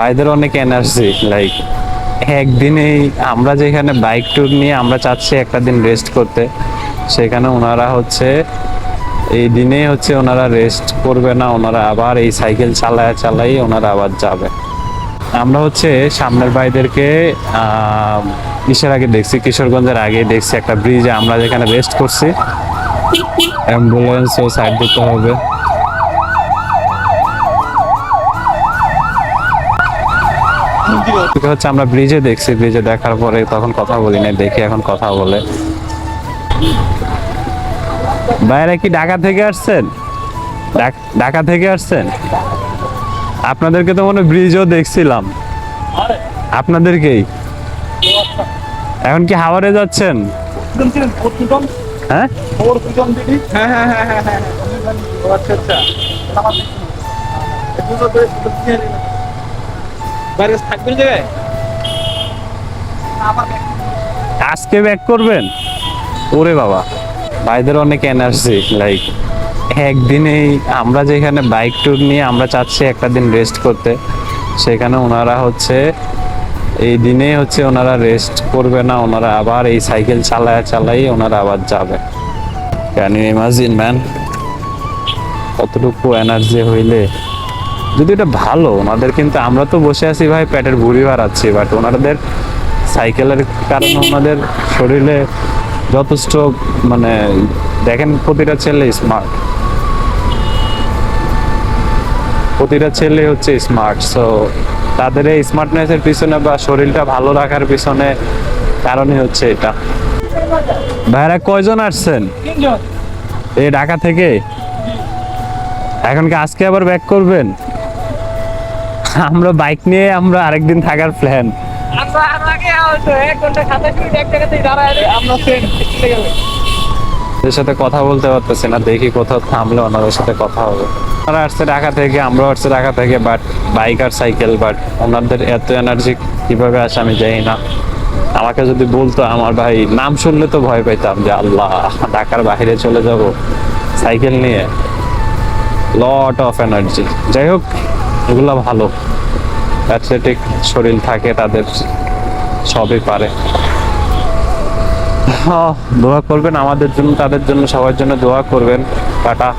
ভাইদের অনেক energy like একদিনেই আমরা যেখানে বাইক ট্যুর নিয়ে আমরা চাচ্ছি একটা দিন রেস্ট করতে, সেখানে ওনারা হচ্ছে, এই দিনে হচ্ছে ওনারা রেস্ট করবে না, ওনারা আবার এই সাইকেল চালায় চালাই ওনারা আবার যাবে। আমরা হচ্ছে সামনের ভাইদেরকে কিসের আগে দেখছি? কিশোরগঞ্জের আগে দেখছি একটা ব্রিজে আমরা যেখানে রেস্ট করছি অ্যাম্বুলেন্স ও সাইড দিতে হবে। তোকে হচ্ছে আমরা ব্রিজে দেখছি ব্রিজে দেখার পরে তখন কথা বলি না দেখি এখন কথা বলে বাইরে কি ঢাকা থেকে আসছেন ঢাকা থেকে আসছেন আপনাদেরকে তো মনে ব্রিজও দেখছিলাম আপনাদেরকেই এখন কি হাওয়ারে যাচ্ছেন হ্যাঁ হ্যাঁ আজকে ব্যাক করবেন? ওরে বাবা। ভাইদের অনেক এনার্জি লাইক একদিনেই আমরা যেখানে বাইক ট্যুর নিয়ে আমরা চাচ্ছি একটা দিন রেস্ট করতে, সেখানে ওনারা হচ্ছে, এই দিনে হচ্ছে ওনারা রেস্ট করবে না, ওনারা আবার এই সাইকেল চালায় চালাই ওনারা আবার যাবে। ক্যান ইউ ইমাজিন ম্যান কতটুকু এনার্জি হইলে যদি এটা ভালো ওনাদের কিন্তু আমরা তো বসে আছি ভাই পেটের ভুড়ি বাড়াচ্ছি বাট ওনাদের সাইকেলের কারণে ওনাদের শরীরে যথেষ্ট মানে দেখেন প্রতিটা ছেলে স্মার্ট প্রতিটা ছেলে হচ্ছে স্মার্ট সো তাদের এই স্মার্টনেসের পিছনে বা শরীরটা ভালো রাখার পিছনে কারণই হচ্ছে এটা। ভাইরা কয়জন আসছেন? এই ঢাকা থেকে? এখন কি আজকে আবার ব্যাক করবেন? আমরা বাইক নিয়ে আমরা আরেকদিন থাকার প্ল্যান আমরা আর আগে এক ঘণ্টা সাতাশ মিনিট এক জায়গাতেই দাঁড়ায় আমরা ট্রেন ওদের সাথে কথা বলতে পারতেছি না দেখি কোথাও থামলে ওনাদের সাথে কথা হবে। ওনারা আসছে ঢাকা থেকে আমরাও আসছে ঢাকা থেকে বাট বাইক আর সাইকেল বাট ওনাদের এত এনার্জি কীভাবে আসে আমি জানি না। আমাকে যদি বলতো আমার ভাই নাম শুনলে তো ভয় পাইতাম যে আল্লাহ ঢাকার বাইরে চলে যাব সাইকেল নিয়ে। লট অফ এনার্জি যাই হোক এগুলো ভালো। অ্যাথলেটিক শরীর থাকে তাদের সবই পারে। হ্যাঁ, দোয়া করবেন আমাদের জন্য তাদের জন্য সবার জন্য দোয়া করবেন। টাটা।